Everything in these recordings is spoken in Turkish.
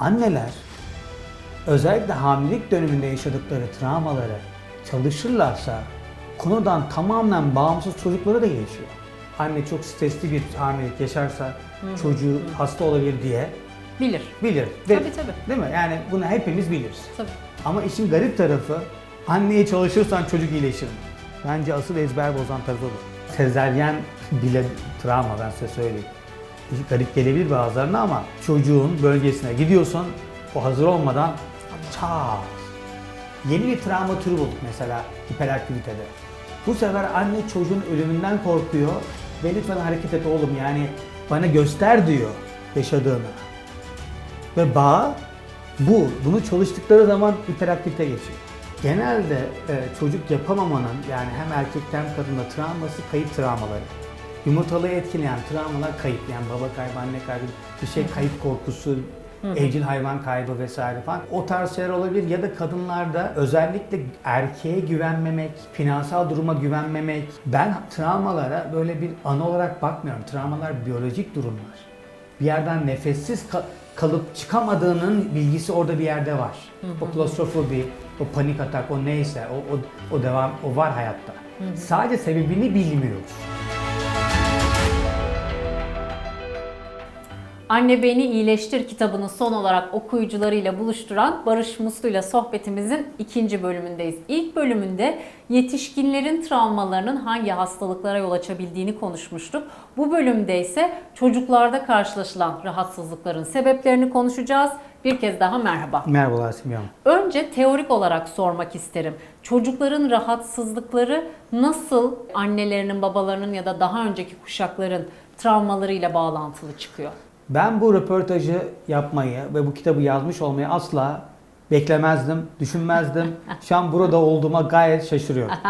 Anneler özellikle hamilelik döneminde yaşadıkları travmaları çalışırlarsa konudan tamamen bağımsız çocukları da gelişiyor. Anne çok stresli bir hamilelik yaşarsa çocuğu hasta olabilir diye Bilir. bilir. Ve- Tabii, tabii. Değil mi? Yani bunu hepimiz biliriz. Tabii. Ama işin garip tarafı anneye çalışırsan çocuk iyileşir mi? Bence asıl ezber bozan tarafı bu. Sezeryen bile travma ben size söyleyeyim. Garip gelebilir bazılarına ama çocuğun bölgesine gidiyorsun o hazır olmadan çat. Yeni bir travma türü bulduk mesela hiperaktivitede. Bu sefer anne çocuğun ölümünden korkuyor ve lütfen hareket et oğlum yani bana göster diyor yaşadığını. Ve bağ bu. Bunu çalıştıkları zaman hiperaktivite geçiyor. Genelde e, çocuk yapamamanın yani hem erkekte hem kadında travması kayıp travmaları. Yumurtalığı etkileyen travmalar kayıp yani baba kaybı, anne kaybı, bir şey kayıp korkusu, evcil hayvan kaybı vesaire falan. O tarz şeyler olabilir ya da kadınlarda özellikle erkeğe güvenmemek, finansal duruma güvenmemek. Ben travmalara böyle bir ana olarak bakmıyorum. Travmalar biyolojik durumlar bir yerden nefessiz ka- kalıp çıkamadığının bilgisi orada bir yerde var. O klostrofobi, o panik atak, o neyse, o, o, o devam, o var hayatta. Sadece sebebini bilmiyoruz. Anne Beni İyileştir kitabını son olarak okuyucularıyla buluşturan Barış Muslu ile sohbetimizin ikinci bölümündeyiz. İlk bölümünde yetişkinlerin travmalarının hangi hastalıklara yol açabildiğini konuşmuştuk. Bu bölümde ise çocuklarda karşılaşılan rahatsızlıkların sebeplerini konuşacağız. Bir kez daha merhaba. Merhabalar Hanım. Önce teorik olarak sormak isterim. Çocukların rahatsızlıkları nasıl annelerinin, babalarının ya da daha önceki kuşakların travmalarıyla bağlantılı çıkıyor? Ben bu röportajı yapmayı ve bu kitabı yazmış olmayı asla beklemezdim, düşünmezdim. Şu an burada olduğuma gayet şaşırıyorum.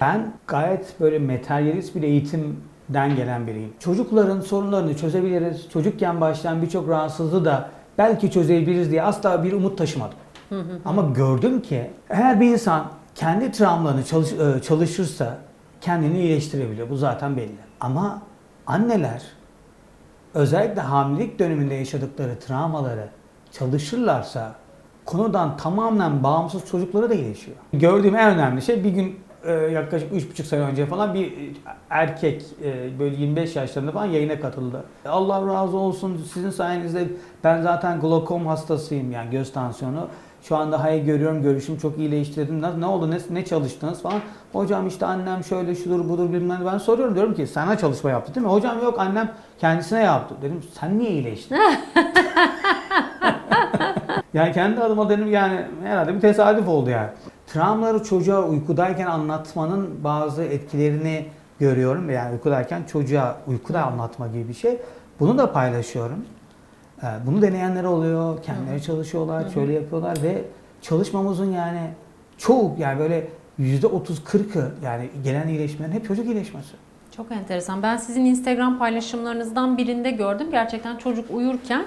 Ben gayet böyle materyalist bir eğitimden gelen biriyim. Çocukların sorunlarını çözebiliriz. Çocukken başlayan birçok rahatsızlığı da belki çözebiliriz diye asla bir umut taşımadım. Ama gördüm ki eğer bir insan kendi travmalarını çalış- e, çalışırsa kendini iyileştirebiliyor. Bu zaten belli. Ama anneler özellikle hamilelik döneminde yaşadıkları travmaları çalışırlarsa konudan tamamen bağımsız çocukları da iyileşiyor. Gördüğüm en önemli şey bir gün e, yaklaşık 3,5 sene önce falan bir erkek e, böyle 25 yaşlarında falan yayına katıldı. Allah razı olsun sizin sayenizde ben zaten glokom hastasıyım yani göz tansiyonu. Şu anda hayır görüyorum, görüşüm çok iyileştirdim. Ne, ne oldu, ne, ne çalıştınız falan. Hocam işte annem şöyle şudur budur bilmem. Ben soruyorum diyorum ki sana çalışma yaptı değil mi? Hocam yok annem kendisine yaptı. Dedim sen niye iyileştin? yani kendi adıma dedim yani herhalde bir tesadüf oldu yani. Travmaları çocuğa uykudayken anlatmanın bazı etkilerini görüyorum. Yani uykudayken çocuğa uykuda anlatma gibi bir şey. Bunu da paylaşıyorum. Ee, Bunu deneyenler oluyor, kendileri çalışıyorlar, şöyle yapıyorlar ve çalışmamızın yani çoğu yani böyle yüzde 30-40'ı yani gelen iyileşmelerin hep çocuk iyileşmesi. Çok enteresan. Ben sizin Instagram paylaşımlarınızdan birinde gördüm. Gerçekten çocuk uyurken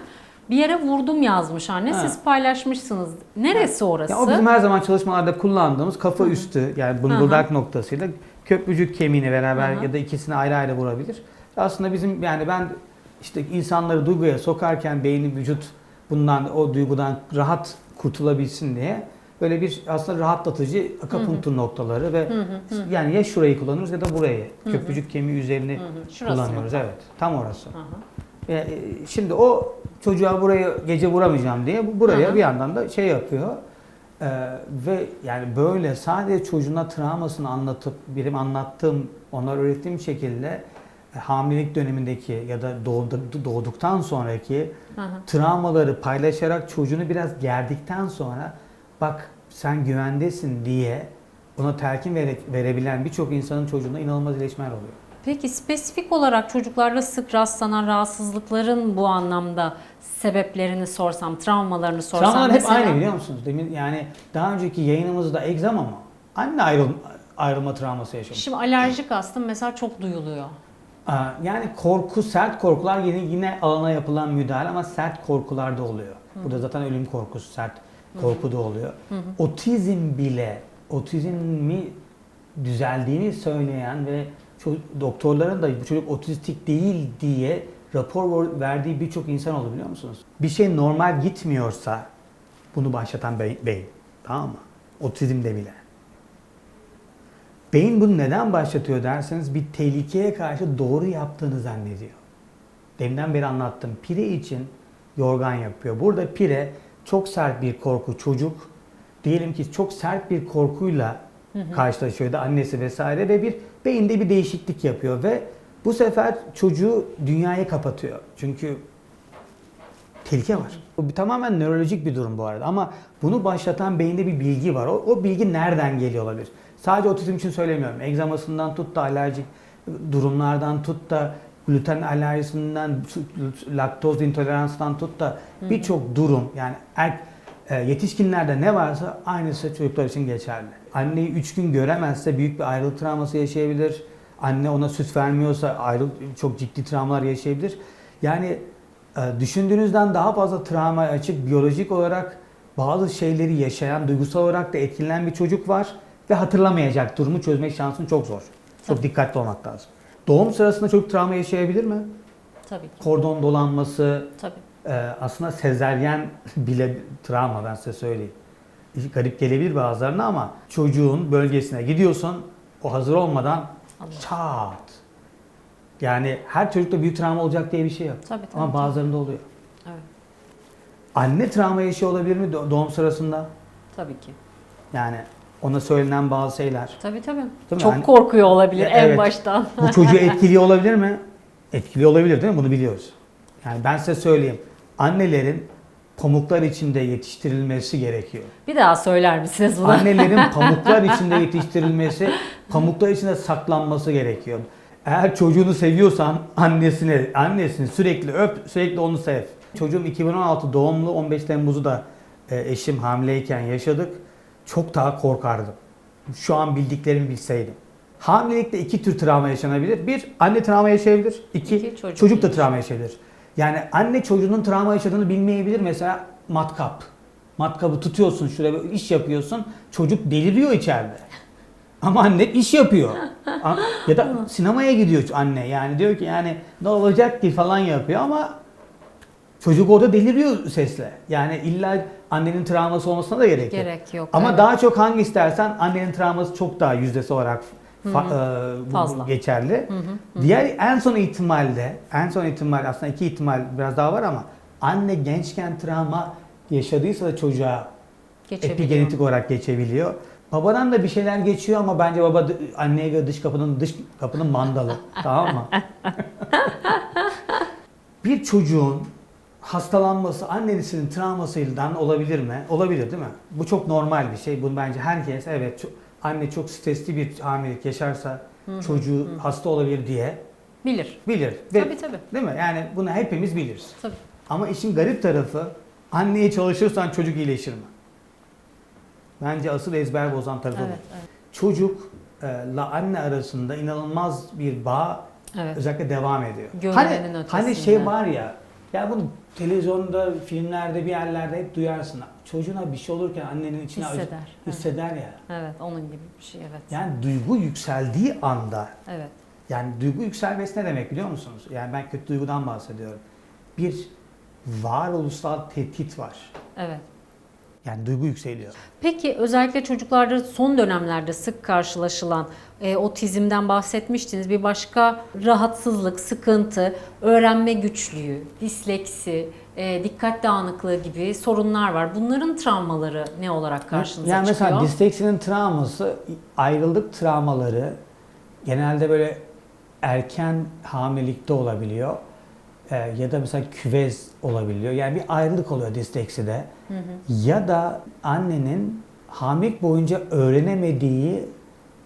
bir yere vurdum yazmış anne. Siz paylaşmışsınız. Neresi orası? Ya o bizim her zaman çalışmalarda kullandığımız kafa üstü yani bıngıldak noktasıyla köprücük kemiğini beraber Hı hı. ya da ikisini ayrı ayrı vurabilir. Aslında bizim yani ben işte insanları duyguya sokarken beynin vücut bundan o duygudan rahat kurtulabilsin diye böyle bir aslında rahatlatıcı akupunktur noktaları ve yani ya şurayı kullanıyoruz ya da burayı köprücük kemiği üzerini Hı hı. Şurası mı? kullanıyoruz evet tam orası. Hı hı. E, e, Şimdi o çocuğa burayı gece vuramayacağım diye bu buraya Hı hı. bir yandan da şey yapıyor. E, ve yani böyle sadece çocuğuna travmasını anlatıp benim anlattığım, onlara öğrettiğim şekilde hamilelik dönemindeki ya da doğdu, doğduktan sonraki hı. travmaları paylaşarak çocuğunu biraz gerdikten sonra bak sen güvendesin diye ona telkin vere, verebilen birçok insanın çocuğunda inanılmaz iyileşmeler oluyor. Peki spesifik olarak çocuklarda sık rastlanan rahatsızlıkların bu anlamda sebeplerini sorsam, travmalarını sorsam Travmalar hep aynı biliyor musunuz? Demin yani daha önceki yayınımızda egzama mı? Anne ayrıl, ayrılma travması yaşamış. Şimdi alerjik astım mesela çok duyuluyor. Yani korku, sert korkular yine yine alana yapılan müdahale ama sert korkular da oluyor. Burada zaten ölüm korkusu, sert korku da oluyor. Otizm bile, otizmi düzeldiğini söyleyen ve doktorların da bu çocuk otistik değil diye rapor ver- verdiği birçok insan oldu biliyor musunuz? Bir şey normal gitmiyorsa bunu başlatan be- beyin. Tamam mı? Otizmde bile. Beyin bunu neden başlatıyor derseniz bir tehlikeye karşı doğru yaptığını zannediyor. Deminden beri anlattım. Pire için yorgan yapıyor. Burada pire çok sert bir korku çocuk. Diyelim ki çok sert bir korkuyla karşılaşıyor da annesi vesaire ve bir beyinde bir değişiklik yapıyor ve bu sefer çocuğu dünyaya kapatıyor. Çünkü tehlike var. Bu bir tamamen nörolojik bir durum bu arada ama bunu başlatan beyinde bir bilgi var. O, o bilgi nereden geliyor olabilir? Sadece otizm için söylemiyorum. Egzamasından tut da alerjik durumlardan tut da gluten alerjisinden, laktoz intoleransından tut da birçok durum yani er, e, yetişkinlerde ne varsa aynısı çocuklar için geçerli. Anneyi 3 gün göremezse büyük bir ayrılık travması yaşayabilir. Anne ona süt vermiyorsa ayrılık çok ciddi travmalar yaşayabilir. Yani e, düşündüğünüzden daha fazla travma açık biyolojik olarak bazı şeyleri yaşayan, duygusal olarak da etkilenen bir çocuk var ve hatırlamayacak durumu çözmek şansın çok zor. Çok Tabii. dikkatli olmak lazım. Doğum sırasında çocuk travma yaşayabilir mi? Tabii ki. Kordon dolanması, Tabii. e, aslında sezeryen bile travma ben size söyleyeyim. Garip gelebilir bazılarına ama çocuğun bölgesine gidiyorsun, o hazır olmadan çat. Yani her çocukta büyük travma olacak diye bir şey yok. Tabii, tabii, Ama bazılarında oluyor. Evet. Anne travma yaşıyor olabilir mi do- doğum sırasında? Tabii ki. Yani ona söylenen bazı şeyler. Tabii tabii. Değil? Çok Hani- korkuyor olabilir en evet. baştan. Bu çocuğu etkiliyor olabilir mi? Etkiliyor olabilir değil mi? Bunu biliyoruz. Yani ben size söyleyeyim. Annelerin pamuklar içinde yetiştirilmesi gerekiyor. Bir daha söyler misiniz bunu? Annelerin pamuklar içinde yetiştirilmesi, pamuklar içinde saklanması gerekiyor. Eğer çocuğunu seviyorsan annesini, annesini sürekli öp, sürekli onu sev. Çocuğum 2016 doğumlu 15 Temmuz'u da e, eşim hamileyken yaşadık. Çok daha korkardım. Şu an bildiklerimi bilseydim. Hamilelikte iki tür travma yaşanabilir. Bir, anne travma yaşayabilir. İki, İki, çocuk çocuk, da travma yaşayabilir. Yani anne çocuğunun travma yaşadığını bilmeyebilir. Mesela matkap. Matkabı tutuyorsun şuraya bir iş yapıyorsun. Çocuk deliriyor içeride. Ama anne iş yapıyor. Ya da sinemaya gidiyor anne. Yani diyor ki yani ne olacak ki falan yapıyor ama çocuk orada deliriyor sesle. Yani illa annenin travması olmasına da gerek yok. Gerek yok. Ama evet. daha çok hangi istersen annenin travması çok daha yüzdesi olarak fa- e, bu- bu Fazla. geçerli. Diğer en son ihtimalde, en son ihtimal aslında iki ihtimal biraz daha var ama anne gençken travma yaşadıysa da çocuğa epigenetik olarak geçebiliyor. Babadan da bir şeyler geçiyor ama bence baba anneye göre dış kapının dış kapının mandalı. tamam mı? bir çocuğun hastalanması annesinin travmasıyla olabilir mi? Olabilir değil mi? Bu çok normal bir şey. Bunu bence herkes evet ço- anne çok stresli bir hamilelik yaşarsa çocuğu hasta olabilir diye Bilir. bilir. Ve, Tabii tabii. Değil mi? Yani bunu hepimiz biliriz. Tabii. Ama işin garip tarafı anneye çalışırsan çocuk iyileşir mi? Bence asıl ezber bozan tarafı Evet, bu. evet. Çocukla anne arasında inanılmaz bir bağ Evet. özellikle devam ediyor. Görünenin Hani, ötesinde. hani şey var ya, ya bunu televizyonda, filmlerde bir yerlerde hep duyarsın. Çocuğuna bir şey olurken annenin içine acı- Hisseder. Evet. hisseder ya. Evet, onun gibi bir şey evet. Yani duygu yükseldiği anda Evet. yani duygu yükselmesi ne demek biliyor musunuz? Yani ben kötü duygudan bahsediyorum. Bir varoluşsal tehdit var. Evet. Yani duygu yükseliyor. Peki özellikle çocuklarda son dönemlerde sık karşılaşılan e, otizmden bahsetmiştiniz. Bir başka rahatsızlık, sıkıntı, öğrenme güçlüğü, disleksi, e, dikkat dağınıklığı gibi sorunlar var. Bunların travmaları ne olarak karşınıza yani çıkıyor? mesela disleksinin travması, ayrılık travmaları genelde böyle erken hamilelikte olabiliyor. Ee, ya da mesela küvez olabiliyor. Yani bir ayrılık oluyor dislekside. Ya da annenin hamilelik boyunca öğrenemediği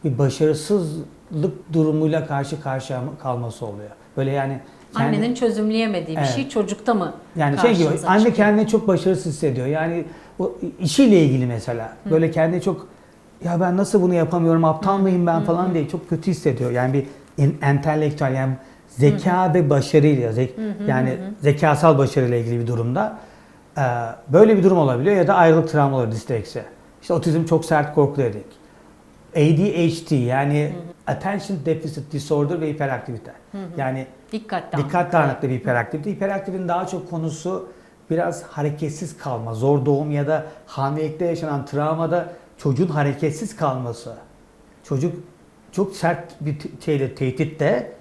bir başarısızlık durumuyla karşı karşıya kalması oluyor. Böyle yani kendi- Annenin çözümleyemediği bir Evet. şey çocukta mı yani şey gibi anne çıkıyor? kendini çok başarısız hissediyor. Yani o işiyle ilgili mesela. Böyle kendini çok ya ben nasıl bunu yapamıyorum aptal mıyım ben falan diye çok kötü hissediyor. Yani bir en- entelektüel yani zeka ve başarıyla zek, yani zekasal başarıyla ilgili bir durumda Ee, böyle bir durum olabiliyor ya da ayrılık travmaları disleksi. İşte otizm çok sert korku dedik. ADHD yani Attention Deficit Disorder ve hiperaktivite. Yani Dikkat dağınıklığı. dikkat dağınıklığı bir hiperaktivite. Hiperaktivitenin daha çok konusu biraz hareketsiz kalma, zor doğum ya da hamilelikte yaşanan travmada çocuğun hareketsiz kalması. Çocuk çok sert bir şeyle tehditte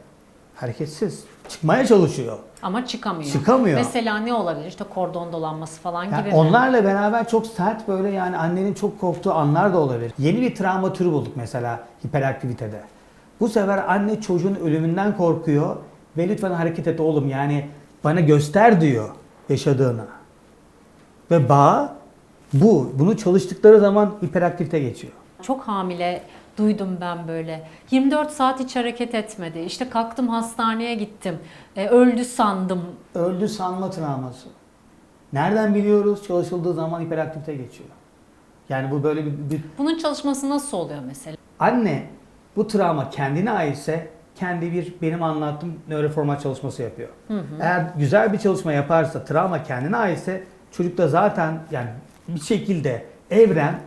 hareketsiz. Çıkmaya çalışıyor. Ama çıkamıyor. Çıkamıyor. Mesela ne olabilir? İşte kordon dolanması falan Yani gibi mi? onlarla beraber çok sert böyle yani annenin çok korktuğu anlar da olabilir. Yeni bir travma türü bulduk mesela hiperaktivitede. Bu sefer anne çocuğun ölümünden korkuyor ve lütfen hareket et oğlum yani bana göster diyor yaşadığını. Ve bağ bu. Bunu çalıştıkları zaman hiperaktivite geçiyor. Çok hamile duydum ben böyle. 24 saat hiç hareket etmedi. İşte kalktım hastaneye gittim. E, öldü sandım. Öldü sanma travması. Nereden biliyoruz? Çalışıldığı zaman hiperaktivite geçiyor. Yani bu böyle bir, bir Bunun çalışması nasıl oluyor mesela? Anne bu travma kendine aitse kendi bir benim anlattığım nöroformat çalışması yapıyor. Eğer güzel bir çalışma yaparsa travma kendine aitse çocukta zaten yani bir şekilde evren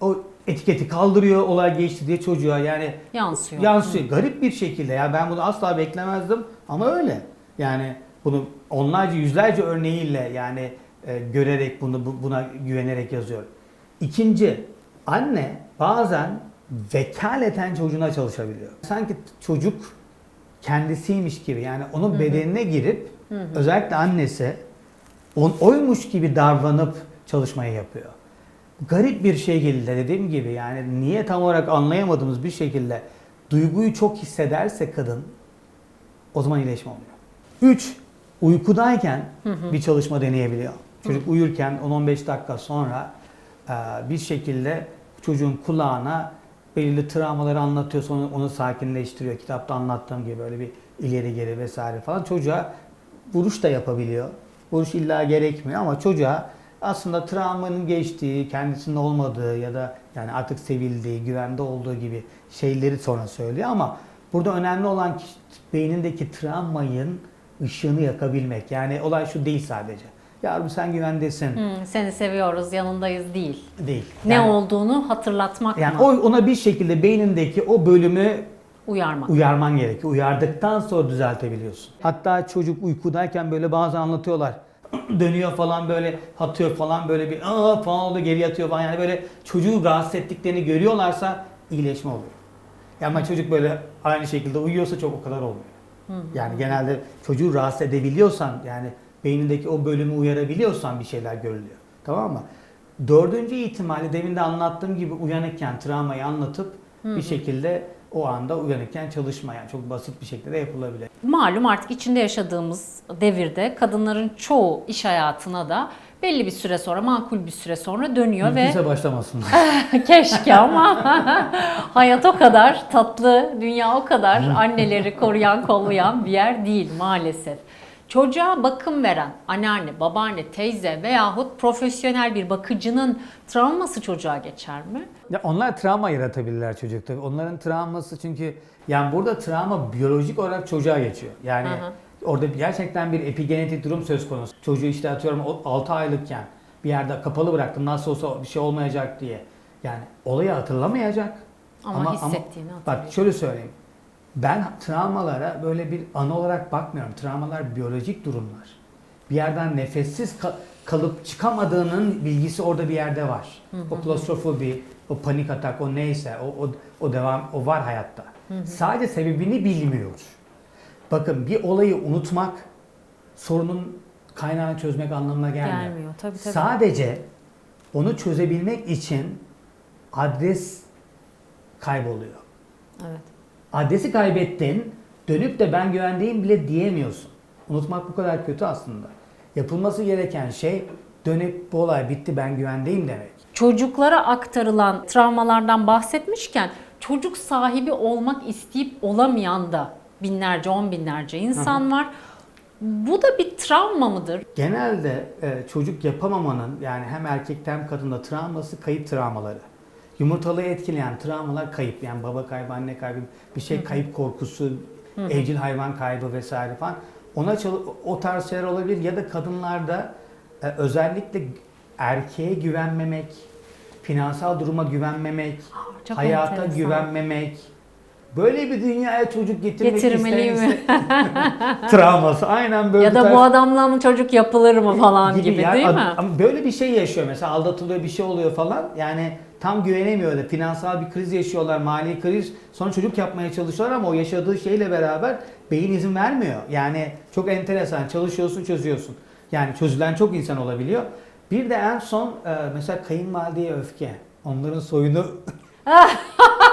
o etiketi kaldırıyor olay geçti diye çocuğa yani Yansıyor. yansıyor. Garip bir şekilde ya ben bunu asla beklemezdim ama öyle. Yani bunu onlarca yüzlerce örneğiyle yani e, görerek bunu bu- buna güvenerek yazıyor. İkinci anne bazen vekaleten çocuğuna çalışabiliyor. Sanki çocuk kendisiymiş gibi yani onun bedenine girip özellikle annesi on, oymuş gibi davranıp çalışmayı yapıyor. Garip bir geldi dediğim gibi yani niye tam olarak anlayamadığımız bir şekilde duyguyu çok hissederse kadın o zaman iyileşme oluyor. 3. Uykudayken bir çalışma deneyebiliyor. Çocuk uyurken 10-15 dakika sonra e, bir şekilde çocuğun kulağına belirli travmaları anlatıyor sonra onu sakinleştiriyor. Kitapta anlattığım gibi böyle bir ileri geri vesaire falan. Çocuğa vuruş da yapabiliyor. Vuruş illa gerekmiyor ama çocuğa aslında travmanın geçtiği, kendisinin olmadığı ya da yani artık sevildiği, güvende olduğu gibi şeyleri sonra söylüyor ama burada önemli olan beynindeki travmayın ışığını yakabilmek. Yani olay şu değil sadece. Yavrum sen güvendesin. Hmm, seni seviyoruz, yanındayız değil. Değil. Ne Yani- olduğunu hatırlatmak Yani mı? o, ona bir şekilde beynindeki o bölümü Uyarmak. uyarman gerekiyor. Uyardıktan sonra düzeltebiliyorsun. Hatta çocuk uykudayken böyle bazen anlatıyorlar. Dönüyor falan böyle atıyor falan böyle bir aa falan oldu geri yatıyor falan yani böyle çocuğu rahatsız ettiklerini görüyorlarsa iyileşme oluyor. Yani ama çocuk böyle aynı şekilde uyuyorsa çok o kadar olmuyor. Yani genelde çocuğu rahatsız edebiliyorsan yani beynindeki o bölümü uyarabiliyorsan bir şeyler görülüyor. Tamam mı? Dördüncü ihtimali demin de anlattığım gibi uyanıkken travmayı anlatıp bir şekilde o anda uyanıkken çalışma yani çok basit bir şekilde de yapılabilir. Malum artık içinde yaşadığımız devirde kadınların çoğu iş hayatına da belli bir süre sonra, makul bir süre sonra dönüyor ve Mümkünse başlamasın. keşke ama hayat o kadar tatlı, dünya o kadar anneleri koruyan, kollayan bir yer değil maalesef. Çocuğa bakım veren anneanne, babaanne, teyze veyahut profesyonel bir bakıcının travması çocuğa geçer mi? Ya onlar travma yaratabilirler çocukta. Onların travması çünkü yani burada travma biyolojik olarak çocuğa geçiyor. Yani Hı hı. orada gerçekten bir epigenetik durum söz konusu. Çocuğu işte atıyorum 6 aylıkken bir yerde kapalı bıraktın nasıl olsa bir şey olmayacak diye. Yani olayı hatırlamayacak. Ama hissettiğini Bak hatırlayacak. şöyle söyleyeyim. Ben travmalara böyle bir anı olarak bakmıyorum. Travmalar biyolojik durumlar. Bir yerden nefessiz ka- kalıp çıkamadığının bilgisi orada bir yerde var. O klostrofobi, o panik atak, o neyse, o, o, o devam, o var hayatta. Sadece sebebini bilmiyoruz. Bakın bir olayı unutmak sorunun kaynağını çözmek anlamına gelmiyor. Gelmiyor. Tabii tabii. Sadece onu çözebilmek için adres kayboluyor. Evet. Adresi kaybettin, dönüp de ben güvendeyim bile diyemiyorsun. Unutmak bu kadar kötü aslında. Yapılması gereken şey dönüp bu olay bitti ben güvendeyim demek. Çocuklara aktarılan travmalardan bahsetmişken çocuk sahibi olmak isteyip olamayan da binlerce, on binlerce insan var. Bu da bir travma mıdır? Genelde e, çocuk yapamamanın yani hem erkekte hem kadında travması kayıp travmaları. Yumurtalığı etkileyen travmalar kayıp. Yani baba kaybı, anne kaybı, bir şey kayıp korkusu, evcil hayvan kaybı vesaire falan. Ona o tarz şeyler olabilir ya da kadınlarda e, özellikle erkeğe güvenmemek, finansal duruma güvenmemek, Çok hayata enteresan. güvenmemek. Böyle bir dünyaya çocuk getirmek Getirmeliyim ister mi? Travması aynen böyle ya da tarz- bu adamla mı çocuk yapılır mı falan gibi, yani değil mi? Ama böyle bir şey yaşıyor mesela aldatılıyor bir şey oluyor falan. Yani tam güvenemiyor da finansal bir kriz yaşıyorlar, mali kriz. Sonra çocuk yapmaya çalışıyorlar ama o yaşadığı şeyle beraber beyin izin vermiyor. Yani çok enteresan çalışıyorsun çözüyorsun. Yani çözülen çok insan olabiliyor. Bir de en son e, mesela kayınvalideye öfke. Onların soyunu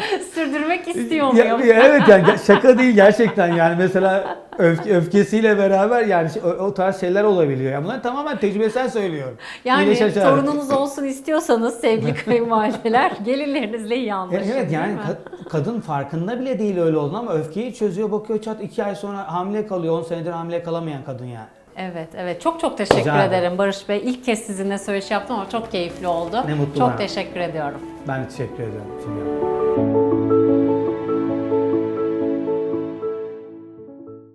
Sürdürmek istiyor Ya- muyum? ya evet yani şaka değil gerçekten yani mesela öfke, öfkesiyle beraber yani şey- o, o tarz şeyler olabiliyor. Yani bunları tamamen tecrübesel söylüyorum. Yani torununuz olsun istiyorsanız sevgili kayınvalideler gelinlerinizle iyi E- anlaşın. Evet yani ka- kadın farkında bile değil öyle olduğunu ama öfkeyi çözüyor bakıyor çat iki ay sonra hamile kalıyor 10 senedir hamile kalamayan kadın yani. Evet, evet. Çok çok teşekkür Rica ederim. ederim Barış Bey. İlk kez sizinle söyleşi yaptım ama çok keyifli oldu. Ne mutlu Çok bana. teşekkür ediyorum. Ben teşekkür ediyorum. Şimdi.